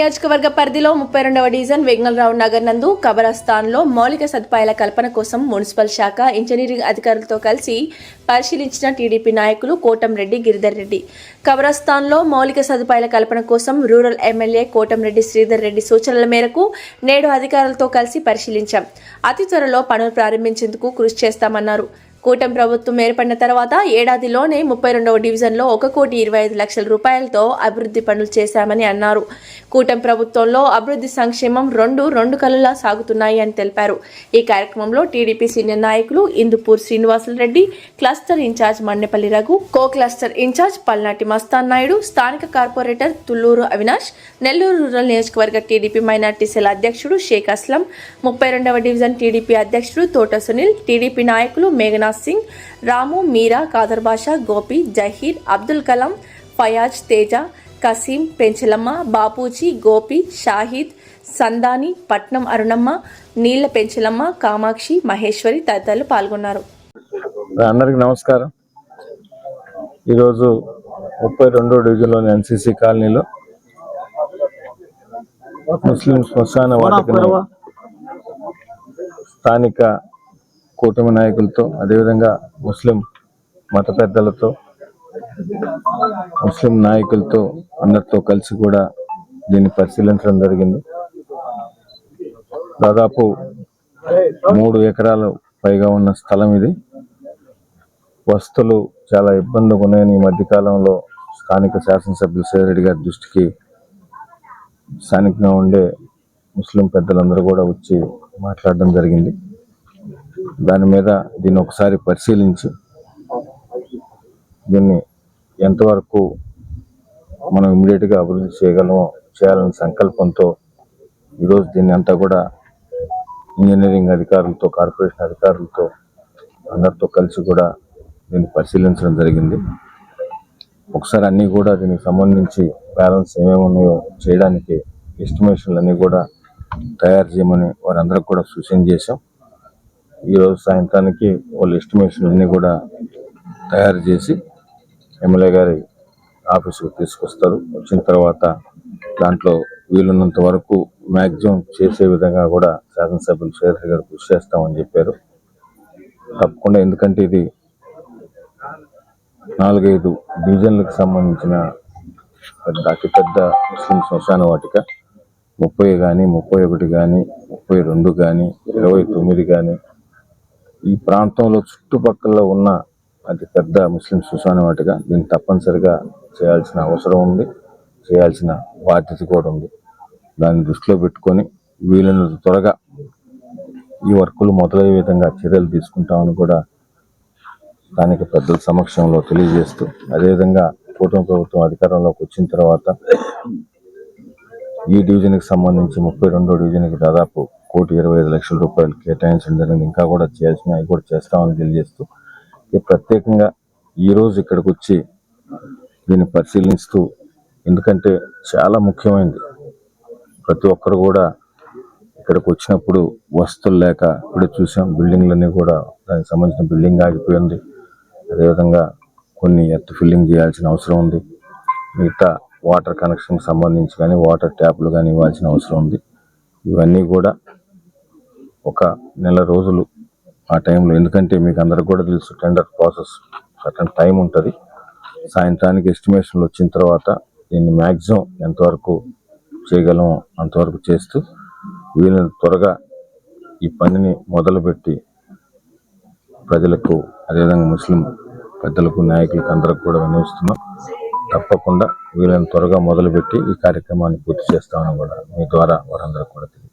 నియోజకవర్గ పరిధిలో ముప్పై రెండవ డివిజన్ వెంగళరావు నగర్ నందు కబరస్థాన్లో మౌలిక సదుపాయాల కల్పన కోసం మున్సిపల్ శాఖ ఇంజనీరింగ్ అధికారులతో కలిసి పరిశీలించిన టీడీపీ నాయకులు కోటంరెడ్డి గిరిధర్ రెడ్డి. కబరస్థాన్లో మౌలిక సదుపాయాల కల్పన కోసం రూరల్ ఎమ్మెల్యే కోటంరెడ్డి శ్రీధర్ రెడ్డి సూచనల మేరకు నేడు అధికారులతో కలిసి పరిశీలించాం. అతి త్వరలో పనులు ప్రారంభించేందుకు కృషి చేస్తామన్నారు. కూటమి ప్రభుత్వం ఏర్పడిన తర్వాత ఏడాదిలోనే ముప్పై రెండవ డివిజన్లో ఒక కోటి ఇరవై ఐదు లక్షల రూపాయలతో అభివృద్ధి పనులు చేశామని అన్నారు. కూటమి ప్రభుత్వంలో అభివృద్ధి సంక్షేమం రెండు రెండు కళలా సాగుతున్నాయి అని తెలిపారు. ఈ కార్యక్రమంలో టీడీపీ సీనియర్ నాయకులు Indupur Srinivasulu Reddy cluster incharge Mannepalli Raghu co cluster incharge Palnati Mastan Naidu స్థానిక కార్పొరేటర్ తుల్లూరు అవినాష్ నెల్లూరు రూరల్ నియోజకవర్గ టీడీపీ మైనార్టీ సెల్ అధ్యక్షుడు షేక్ అస్లం ముప్పై రెండవ డివిజన్ టీడీపీ అధ్యక్షుడు తోట సునీల్ టీడీపీ నాయకులు మేఘనాథ్ సింగ్ రాము మీరా కాదర్ బాషా గోపి జహీర్ అబ్దుల్ కలాం ఫయాజ్ తేజ కసీం పెంచలమ్మ బాపూజీ గోపి షాహిద్ సందాని పట్నం అరుణమ్మ నీళ్ళ పెంచలమ్మ కామాక్షి మహేశ్వరి తదితరులు పాల్గొన్నారు. అందరికి నమస్కారం. ఈరోజు ముప్పై రెండో డివిజన్లోని ఎన్సీసీ కాలనీలో ముస్లిం శ్మశాన వాటికను స్థానిక కూటమి నాయకులతో అదేవిధంగా ముస్లిం మత పెద్దలతో ముస్లిం నాయకులతో అందరితో కలిసి కూడా దీన్ని పరిశీలించడం జరిగింది. దాదాపు మూడు ఎకరాలు పైగా ఉన్న స్థలం ఇది. వస్తువులు చాలా ఇబ్బందిగా ఉన్నాయని ఈ మధ్యకాలంలో స్థానిక శాసనసభ్యులు సేరెడ్డి గారి దృష్టికి స్థానికంగా ఉండే ముస్లిం పెద్దలందరూ కూడా వచ్చి మాట్లాడడం జరిగింది. దాని మీద దీన్ని ఒకసారి పరిశీలించి దీన్ని ఎంతవరకు మనం ఇమీడియట్గా అభివృద్ధి చేయగలమో చేయాలనే సంకల్పంతో ఈరోజు దీన్ని అంతా కూడా ఇంజనీరింగ్ అధికారులతో కార్పొరేషన్ అధికారులతో అందరితో కలిసి కూడా దీన్ని పరిశీలించడం జరిగింది. ఒకసారి అన్నీ కూడా దీనికి సంబంధించి బ్యాలెన్స్ ఏమేమి ఉన్నాయో చేయడానికి ఎస్టిమేషన్లు అన్నీ కూడా తయారు చేయమని వారందరికి కూడా సూచన చేశాం. ఈరోజు సాయంత్రానికి వాళ్ళు ఎస్టిమేషన్ అన్నీ కూడా తయారు చేసి ఎమ్మెల్యే గారి ఆఫీసుకు తీసుకొస్తారు. వచ్చిన తర్వాత దాంట్లో వీలున్నంత వరకు మ్యాక్సిమం చేసే విధంగా కూడా శాసనసభ్యులు శేఖర్ గారు కృషి చేస్తామని చెప్పారు. తప్పకుండా ఎందుకంటే ఇది నాలుగైదు డివిజన్లకు సంబంధించిన పెద్ద అతిపెద్ద ముస్లిం శ్మశాన వాటిక. ముప్పై కానీ ముప్పై ఒకటి కానీ ముప్పై రెండు కానీ ఇరవై తొమ్మిది కానీ ఈ ప్రాంతంలో చుట్టుపక్కల ఉన్న అతి పెద్ద ముస్లిం శ్మశాన దీన్ని తప్పనిసరిగా చేయాల్సిన అవసరం ఉంది చేయాల్సిన బాధ్యత కూడా ఉంది. దాన్ని దృష్టిలో పెట్టుకొని వీలైనంత త్వరగా ఈ వర్కులు మొదలయ్యే విధంగా చర్యలు తీసుకుంటామని కూడా స్థానిక పెద్దల సమక్షంలో తెలియజేస్తూ అదేవిధంగా కూటమి ప్రభుత్వం అధికారంలోకి వచ్చిన తర్వాత ఈ డివిజన్కి సంబంధించి ముప్పై రెండో డివిజన్కి దాదాపు కోటి ఇరవై ఐదు లక్షల రూపాయలు కేటాయించడం జరిగింది. ఇంకా కూడా చేయాల్సిన అవి కూడా చేస్తామని తెలియజేస్తూ ఇది ప్రత్యేకంగా ఈరోజు ఇక్కడికి వచ్చి దీన్ని పరిశీలిస్తూ ఎందుకంటే చాలా ముఖ్యమైనది ప్రతి ఒక్కరు కూడా ఇక్కడికి వచ్చినప్పుడు వస్తువులు లేక ఇప్పుడు చూసాం బిల్డింగ్లన్నీ కూడా దానికి సంబంధించిన బిల్డింగ్ ఆగిపోయింది. అదేవిధంగా కొన్ని ఎత్తు ఫిల్లింగ్ చేయాల్సిన అవసరం ఉంది. మిగతా వాటర్ కనెక్షన్ సంబంధించి కానీ వాటర్ ట్యాప్లు కానీ ఇవ్వాల్సిన అవసరం ఉంది. ఇవన్నీ కూడా ఒక నెల రోజులు ఆ టైంలో ఎందుకంటే మీకు అందరికి కూడా తెలుసు టెండర్ ప్రాసెస్ సటన్ టైం ఉంటుంది. సాయంత్రానికి ఎస్టిమేషన్లు వచ్చిన తర్వాత దీన్ని మ్యాక్సిమం ఎంతవరకు చేయగలమో అంతవరకు చేస్తూ వీళ్ళని త్వరగా ఈ పనిని మొదలుపెట్టి ప్రజలకు అదేవిధంగా ముస్లిం పెద్దలకు నాయకులకు అందరికి కూడా వినియోగిస్తున్నాం తప్పకుండా వీలైన త్వరగా మొదలుపెట్టి ఈ కార్యక్రమాన్ని పూర్తి చేస్తామని కూడా మీ ద్వారా వారందరికీ కూడా తెలియదు